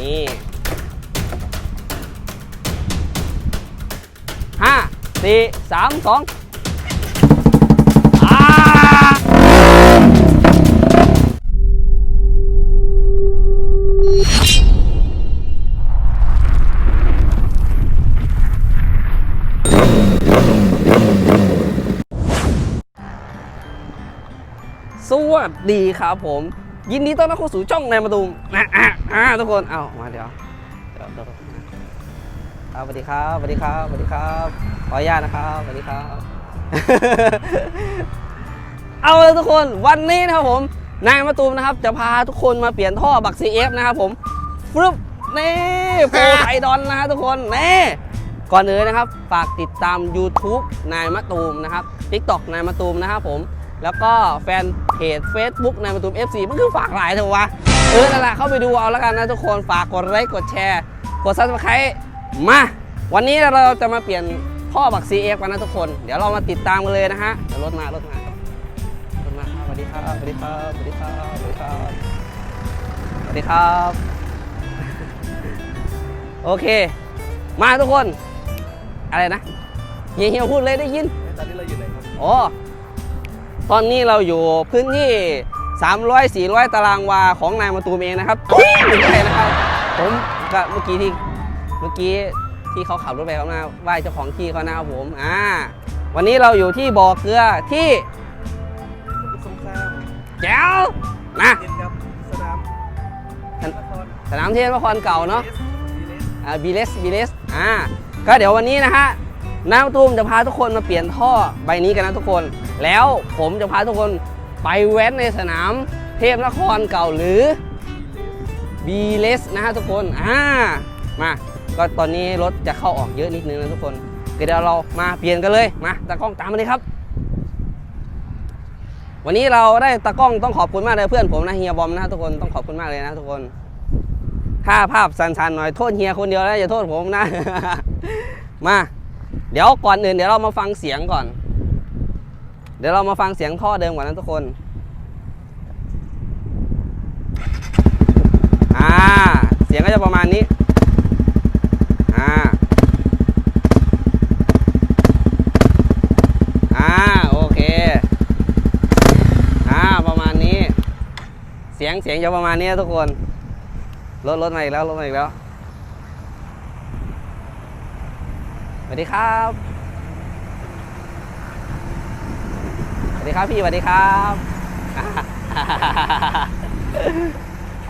นี่ห้าสี่สามสองสวัสดีครับผม ยินดีต้อนรับเข้าสู่ช่องในมาตูมนะอะอะทุกคน เอามาเดี๋ยวเดี๋ยวเดี๋ยวครับสวัสดีครับสวัสดีครับสวัสดีครับ ขออนุญาตนะครับสวัสดีครับ เอาเลยทุกคนวันนี้นะครับผม นายมาตูมนะครับ จะพาทุกคนมาเปลี่ยนท่อบักซีเอฟนะครับผมฟลุปนี่โปรไทดอนนะฮะทุกคนนี่ก่อนอื่นนะครับ ฝากติดตาม YouTube นายมะตูมนะครับ TikTok นายมะตูมนะครับผม แล้วก็แฟนเพจ Facebook นายมะตูม FC มันคือฝากหลายเถอะวะ เออนั่นแหละเข้าไปดูเอาแล้วกันนะทุกคนฝากกดไลค์กดแชร์ กด Subscribe มา วันนี้เราจะมาเปลี่ยนท่อบัก CF กันนะทุกคน เดี๋ยวเรามาติดตามกันเลยนะฮะเดี๋ยวรถมารถมาขอบคุณมากครับสวัสดีครับสวัสดีครับสวัสดีครับสวัสดีครับสวัสดีครับ โอเค มาทุกคน อะไรนะเฮียเฮียพูดเลยได้ยินตอนนี้เราอยู่ไหนครับอ๋อ ตอนนี้เราอยู่พื้นที่ 300 400 ตารางวาของนายมาตูมเองนะครับไม่ใช่นะครับ ผมก็เมื่อกี้ที่เมื่อกี้ที่เขาขับรถไปเขามาไหว้เจ้าของที่เขานะครับผมอ่าวันนี้เราอยู่ที่บ่อเกลือที่สงครามแจ๋วนะเย็นครับสนามสนนครสนามเทพนครเก่าเนาะดีเลสอ่าบีเลสบีเลสอ่าก็เดี๋ยววันนี้นะฮะ น้ำตูมจะพาทุกคนมาเปลี่ยนท่อใบนี้กันนะทุกคน แล้วผมจะพาทุกคนไปแว้นในสนามเทพนครเก่าหรือบีเลสนะฮะทุกคนอ่ามาก็ตอนนี้รถจะเข้าออกเยอะนิดนึงนะทุกคนก็เดี๋ยวเรามาเปลี่ยนกันเลยมาตากล้องตามมาเลยครับ วันนี้เราได้ตากล้องต้องขอบคุณมากเลยเพื่อนผมนะเฮียบอมนะฮะทุกคนต้องขอบคุณมากเลยนะทุกคน ถ้าภาพสันๆหน่อยโทษเฮียคนเดียวนะอย่าโทษผมนะ มา ดี๋ยวก่อนอื่นเดี๋ยวเรามาฟังเสียงก่อน เดี๋ยวเรามาฟังเสียงท่อเดิมก่อนนะทุกคน อ่า เสียงก็จะประมาณนี้ อ่า อ่า โอเค อ่า ประมาณนี้ เสียงเสียงจะประมาณนี้ทุกคนรถรถมาอีกแล้วรถมาอีกแล้ว สวัสดีครับสวัสดีครับพี่สวัสดีครับ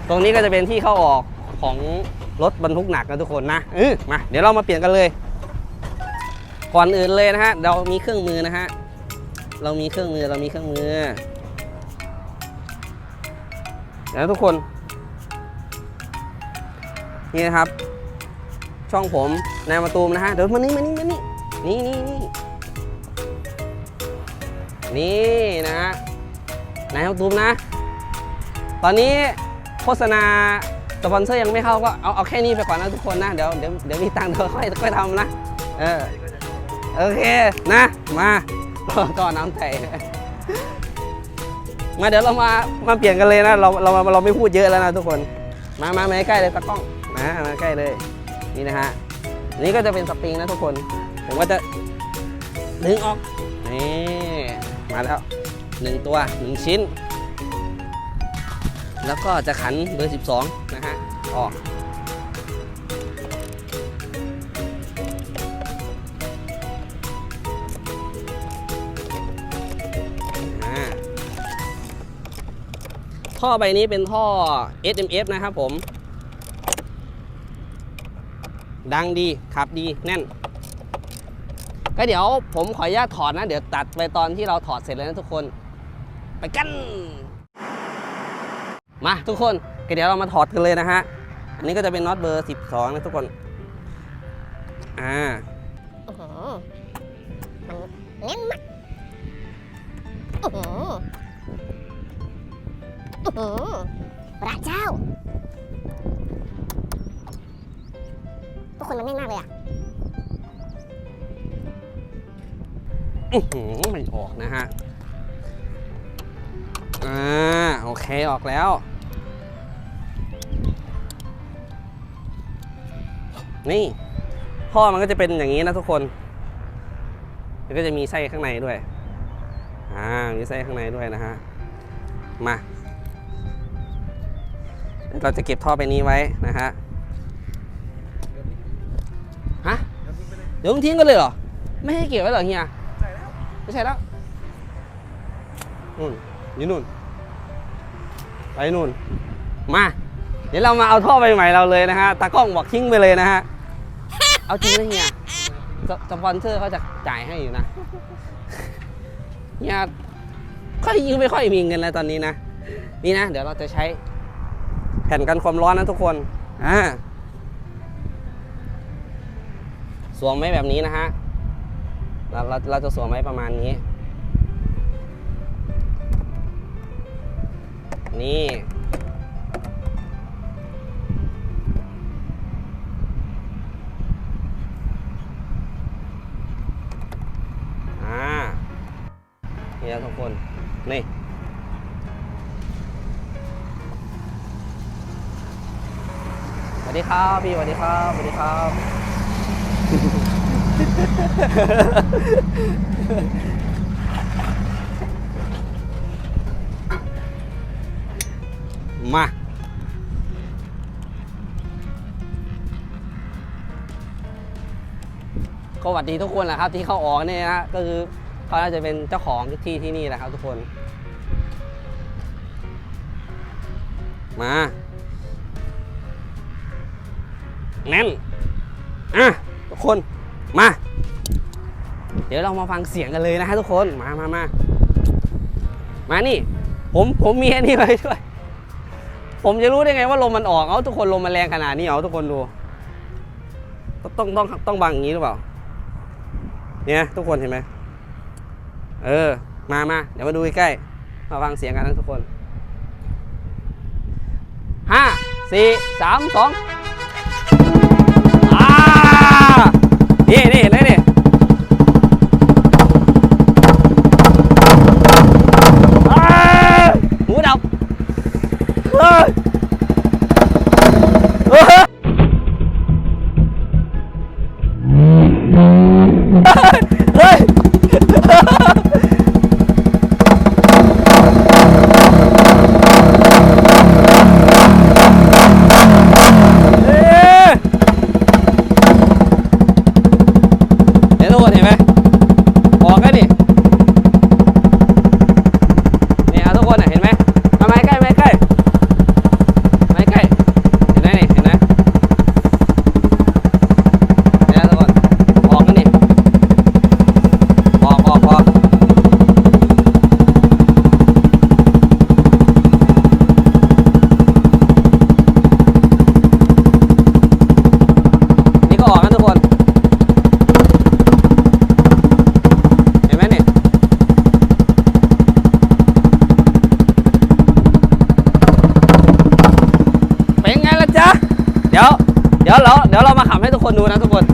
ตรงนี้ก็จะเป็นที่เข้าออกของรถบรรทุกหนักนะทุกคนนะเออมาเดี๋ยวเรามาเปลี่ยนกันเลย ก่อนอื่นเลยนะฮะเรามีเครื่องมือนะฮะเรามีเครื่องมือเรามีเครื่องมือแล้วทุกคน นี่นะครับ ช่องผมนายมาตูมนะฮะเดี๋ยวมานี่มานี่มานี่นี่นี่นี่นี่นะนายมาตูมนะ ตอนนี้โฆษณาสปอนเซอร์ยังไม่เข้าก็เอาเอาแค่นี้ไปก่อนนะทุกคนนะเดี๋ยวเดี๋ยวเดี๋ยวมีตังค์เดี๋ยวค่อยค่อยทำนะเออโอเคนะมาต่อต่อน้ำไทยมาเดี๋ยวเรามามาเปลี่ยนกันเลยนะเราเราเราไม่พูดเยอะแล้วนะทุกคน มามามาใกล้เลยตากล้องมามาใกล้เลย นี่นะฮะนี่ก็จะเป็นสปริงนะทุกคน ผมก็จะดึงออกนี่มาแล้วหนึ่งตัวหนึ่งชิ้น แล้วก็จะขันเบอร์ 12 นะฮะออกท่อใบนี้เป็นท่อ SMF นะครับผม ดังดีขับดีแน่น ก็เดี๋ยวผมขออนุญาตถอดนะ เดี๋ยวตัดไปตอนที่เราถอดเสร็จเลยนะทุกคน ไปกัน มาทุกคนก็เดี๋ยวเรามาถอดกันเลยนะฮะ อันนี้ก็จะเป็นน็อตเบอร์ 12 นะทุกคน อ่าโอ้โหแน่นมากโอ้โหโอ้โหพระเจ้า คนมันแน่นมากเลยอะอื้อหือไม่ออกนะฮะ อ่า โอเคออกแล้ว นี่ท่อมันก็จะเป็นอย่างนี้นะทุกคน แล้วก็จะมีไส้ข้างในด้วย อ่า มีไส้ข้างในด้วยนะฮะ มา เราจะเก็บท่อไปนี้ไว้นะฮะ ดี๋ยวต้องทิ้งกันเลยเหรอ ไม่ให้เก็บไว้เหรอเฮียใช่แล้วไม่ใช่แล้วนู่นอยู่นู่น ไปนู่น มา เดี๋ยวเรามาเอาท่อใบใหม่เราเลยนะฮะ ตากล้องบอกทิ้งไปเลยนะฮะ เอาจริงนะเฮียสสปอนเซอร์เขาจะจ่ายให้อยู่นะเฮียค่อยยิงไม่ค่อยมีเงินแล้วตอนนี้นะ นี่นะ เดี๋ยวเราจะใช้แผ่นกันความร้อนนะทุกคน อ่า สวมไว้แบบนี้นะฮะเราเราเราจะสวมไว้ประมาณนี้ นี่ อ่านี่นะทุกคน นี่สวัสดีครับพี่สวัสดีครับสวัสดีครับ มา ก็หวัดดีทุกคนแหละครับ ที่เข้าออกเนี่ยนะฮะก็คือเขาน่าจะเป็นเจ้าของที่ที่นี่แหละครับ ทุกคน มา แน่น อะ ทุกคนมา เดี๋ยวเรามาฟังเสียงกันเลยนะฮะทุกคนมามามามานี่ ผมผมมีอันนี้ไว้ด้วย ผมจะรู้ได้ไงว่าลมมันออกเอาทุกคนลมมันแรงขนาดนี้เอาทุกคนดูต้องต้องต้องต้องบังอย่างนี้หรือเปล่า เนี่ยทุกคนเห็นไหมเออ มามาเดี๋ยวมาดูใกล้ๆมาฟังเสียงกันนะทุกคนห้าสี่สามสอง นี่นี่เห็นไหมนี่อ่าหูดับเฮ้ยเฮ้ยเฮ้ย เอ๊ะเห็นทุกคนเห็นไหมออกกันดินี่เอาทุกคนน่ะเห็นไหมมาไม่ใกล้ไม่ใกล้ไม่ใกล้ เห็นไหมนี่เห็นไหมเนี่ยทุกคนออกกันดิออกออกออกนี่ก็ออกกันทุกคน เห็นไหมนี่ เป็นไงล่ะจ๊ะ เดี๋ยว เดี๋ยวเราเดี๋ยวเรามาขับ ให้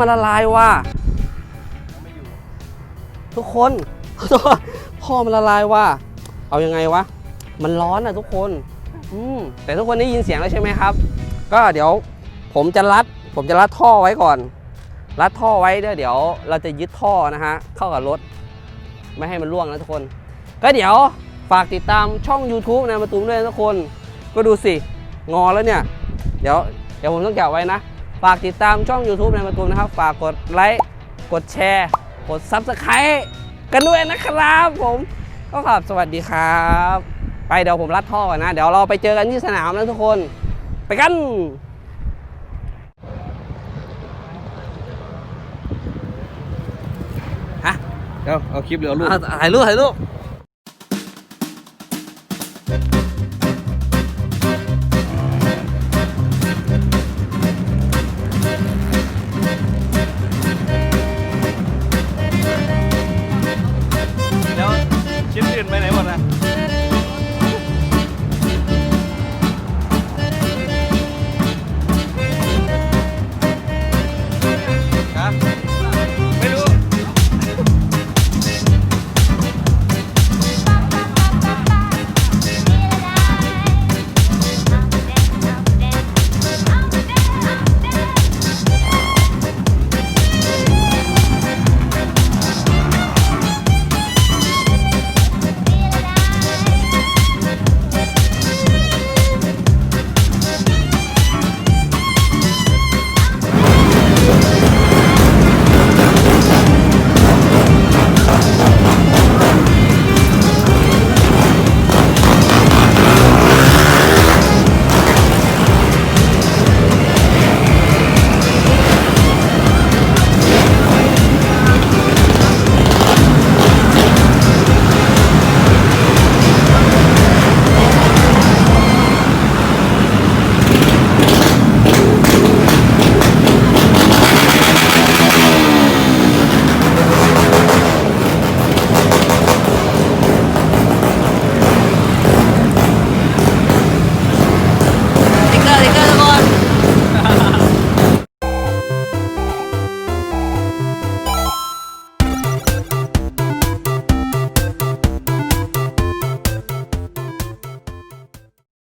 มันละลายว่ะทุกคนพ่อมันละลายว่ะเอายังไงวะ มันร้อนอะทุกคน อืมแต่ทุกคนได้ยินเสียงแล้วใช่ไหมครับ ก็เดี๋ยวผมจะรัด ผมจะรัดท่อไว้ก่อน รัดท่อไว้เดี๋ยวเดี๋ยวเราจะยึดท่อนะฮะ เข้ากับรถ ไม่ให้มันร่วงนะทุกคน ก็เดี๋ยวฝากติดตามช่อง YouTube นายมาตูมด้วยนะทุกคน ก็ดูสิ งอแล้วเนี่ย เดี๋ยวเดี๋ยวผมต้องแกะไว้นะ ฝากติดตามช่อง YouTube นายมาตูนะครับ ฝากกดไลค์ กดแชร์ กด Subscribe กันด้วยนะครับผมก็ครับสวัสดีครับ ไปเดี๋ยวผมรัดท่อก่อนนะ เดี๋ยวเราไปเจอกันที่สนามนะทุกคน ไปกันฮะเอาเอาคลิปหรือเอารูปถ่ายรูปถ่ายรูป